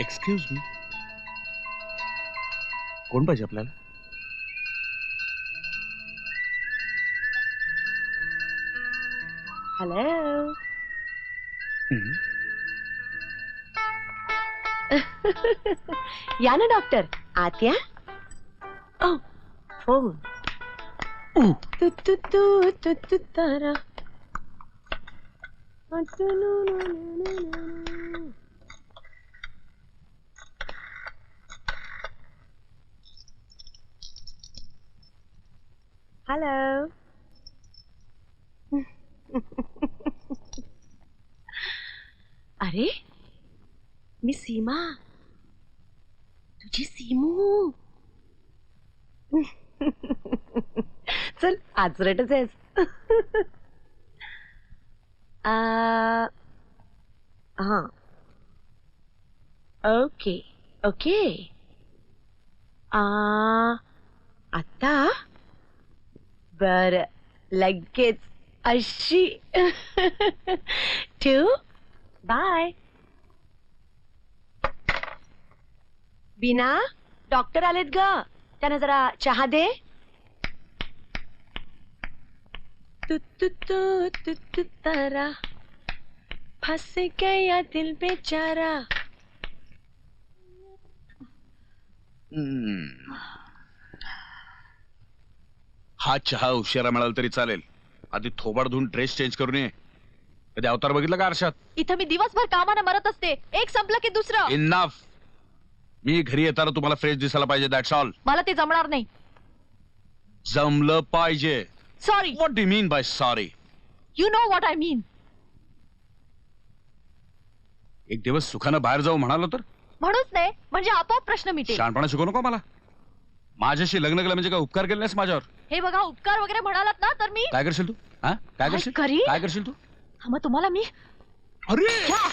Excuse me कोण पाहिजे आपल्याला? हॅलो. या ना डॉक्टर आत या. ओ फोन ऊ. तू तू तू तू तू तारा. हॅलो अरे मी सीमा. तुझी सीमू. चल आजरटच आहेस. आ, हा. Okay okay. आ, आता बर लगेच अशी. ठेवू बाय बीना डॉक्टर आलेत ग. त्यांना जरा चहा दे. तू तू तू तू तू, तारा. फंस गया दिल बेचारा. हम्म. हा चहा उशिरा मिळाला तरी चालेल. आधी थोबाड धुवून ड्रेस चेंज करून ये. कधी अवतार बघितलं का आरशात? इथं मी दिवसभर कामानं मरत असते. एक संपलं की दुसरं. इनाफ मी घरी येताना तुम्हाला फ्रेश दिसायला पाहिजे दॅट्स ऑल मला ते जमणार नाही. जमलं पाहिजे. Sorry what do mean by sorry you know what I mean एक दिवस सुखानं बाहेर जाऊ म्हणालो तर? म्हणूच नाही म्हणजे आपोआप प्रश्न मिटेल. शहाणपणा शिकू नको मला. माझ्याशी लग्न केलं म्हणजे काय उपकार केले नाहीस माझ्यावर? हे बघा उपकार वगैरे म्हणालात ना तर मी काय करशील तू? हा? काय काय करशील? करीन? काय करशील तू? हा, मग तुम्हाला मी अरे! घ्या.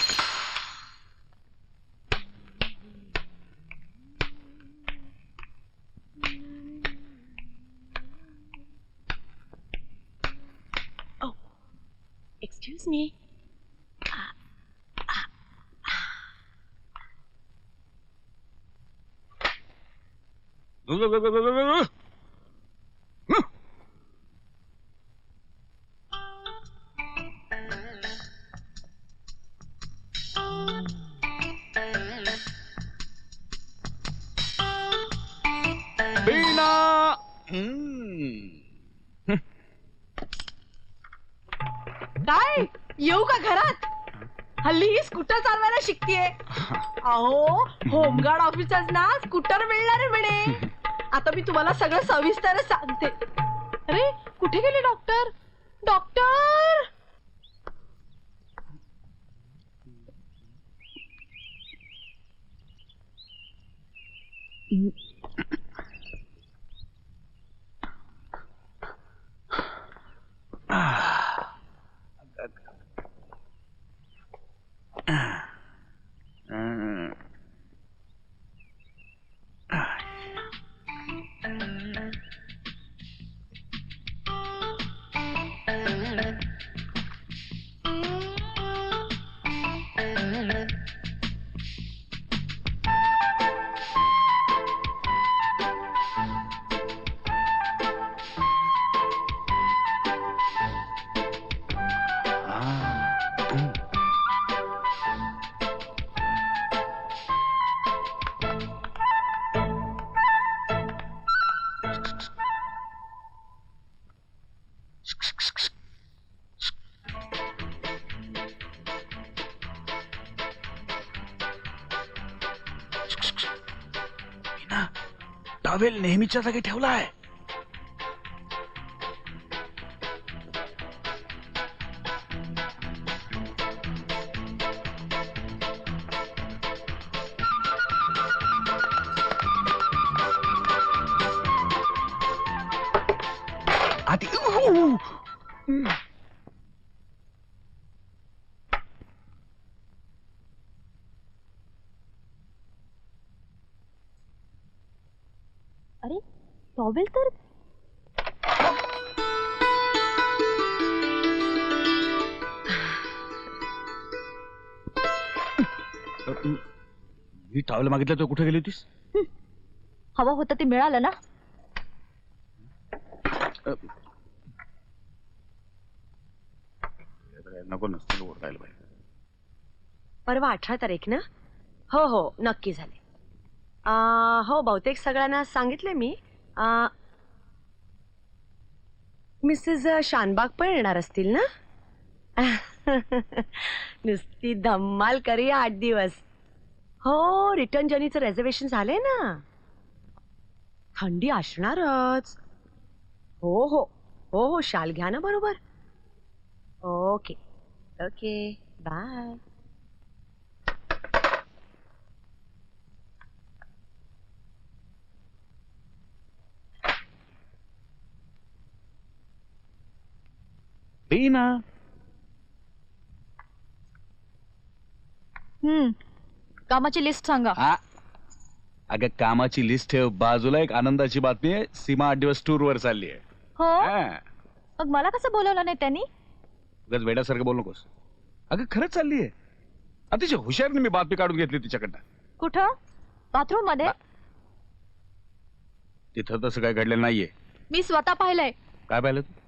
एक्सक्यूज मी बीना हम्म. काय येऊ का घरात? हल्ली ही स्कूटर चालवायला शिकतीये. अहो होमगार्ड ऑफिसर्स ना स्कूटर मिळणार म्हणे. आता मी तुम्हाला सगळं सविस्तर सांगते. अरे कुठे गेले डॉक्टर? डॉक्टर! बीना, टॉवेल नेहमीच्या जागी ठेवलाय. अरे टॉवेल तर मी टावेल मागितलं तर कुठे गेली होतीस? हवं होतं ते मिळालं ना? नको नसतं ओरडायला पाहिजे परवा अठरा तारीख ना? हो हो नक्की झाले. हो बहुतेक सगळ्यांना सांगितले मी. मिसेस शानबाग पण येणार असतील ना? नुसती धम्माल करी आठ दिवस. हो रिटर्न जर्नीचं रेझर्वेशन झालंय ना? थंडी असणारच. हो हो हो हो शाल घ्या ना बरोबर. Okay okay bye. ना हम्म. कामाची लिस्ट सांगा. आ अगं कामाची लिस्ट ठेव बाजूला एक आनंदाची बातमी आहे. सीमा आठ दिवस टूर वर चालली आहे. हो? हा. मग मला कसं बोलवलं नाही त्यांनी? उगाच वेड्यासारखं बोलू नकोस. अगं खरंच चालली आहे. अतिशय हुशारने मी बातमी काढून घेतली तिच्याकडनं. कुठं? बाथरूममध्ये? तिथं तसं काय घडलेलं नाहीये. मी स्वतः पाहिलंय. काय पाहिलं तू?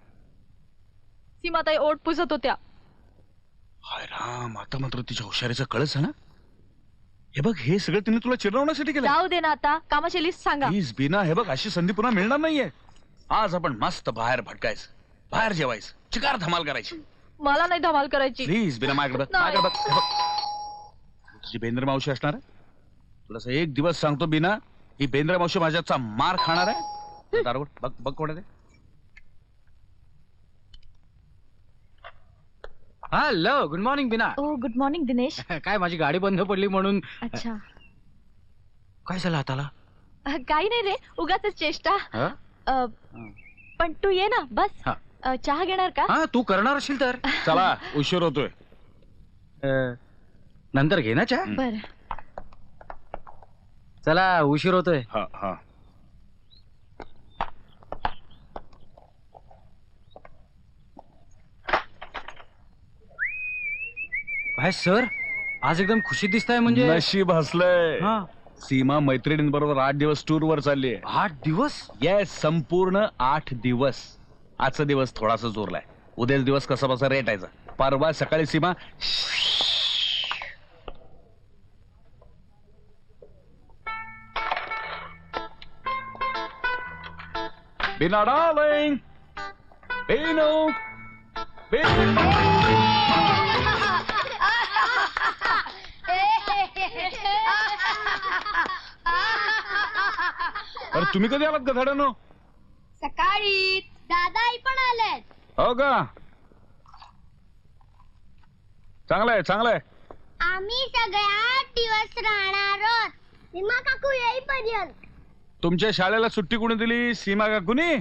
सीमाताई ओट पुसत होत्या. हाय राम आता मात्र तिच्या हुशारीचं कळच ना हे बघ हे सगळं तिने तुला चिरवण्यासाठी केलं जाऊ दे ना आता कामाची लिस्ट सांगा. प्लीज बिना हे बघ अशी संधी पुन्हा मिळणार नाहीये. आज आपण मस्त बाहेर भटकायचं. बाहेर जेवायचं. चिकार धमाल करायची. मला नाही धमाल करायची. प्लीज बिना माझ्याकडे बघ नाही. माझ्याकडे बघ हे बघ. तुझी बेंद्र मावशी असणार आहे? तुला असं एक दिवस सांगतो बिना ही बेंद्र मावशी माझ्याचा मार खाणार आहे? दारोड बघ बघ कोण आहे ते. हॅलो गुड मॉर्निंग बिना ओ गुड मॉर्निंग दिनेश काय माझी गाडी बंद पडली म्हणून? अच्छा. काय झालं हाताला काही नाही रे उगाच चेष्टा. हा? अ, पण तू ये ना बस. हा. अ, चहा घेणार का? हा तू करणार असेल तर. चला उशीर होतोय. अ, नंतर घे ना चहा. बर. चला उशीर होतोय. हा हा. काय सर? आज एकदम खुशीत दिसताय म्हणजे? नशीब हसलंय. हा. सीमा मैत्रिणींबरोबर आठ दिवस टूर वर चालली आहे. आठ दिवस? येस संपूर्ण आठ दिवस. आजचा दिवस थोडासा जोरलाय. उद्याच दिवस कसा बसा रेटायचा परवा सकाळी सीमा बिना डार्लिंग बिनू बिनू. अरे तुम्ही कधी आलात गधाड्यानो सकाळी दादाई पण आलेत. हो का? चांगलंय चांगलंय. आम्ही सगळे आठ दिवस राहणार आहोत. सीमा काकू येईपर्यंत. तुमच्या शाळेला सुट्टी कुणी दिली? सीमा काकूनी?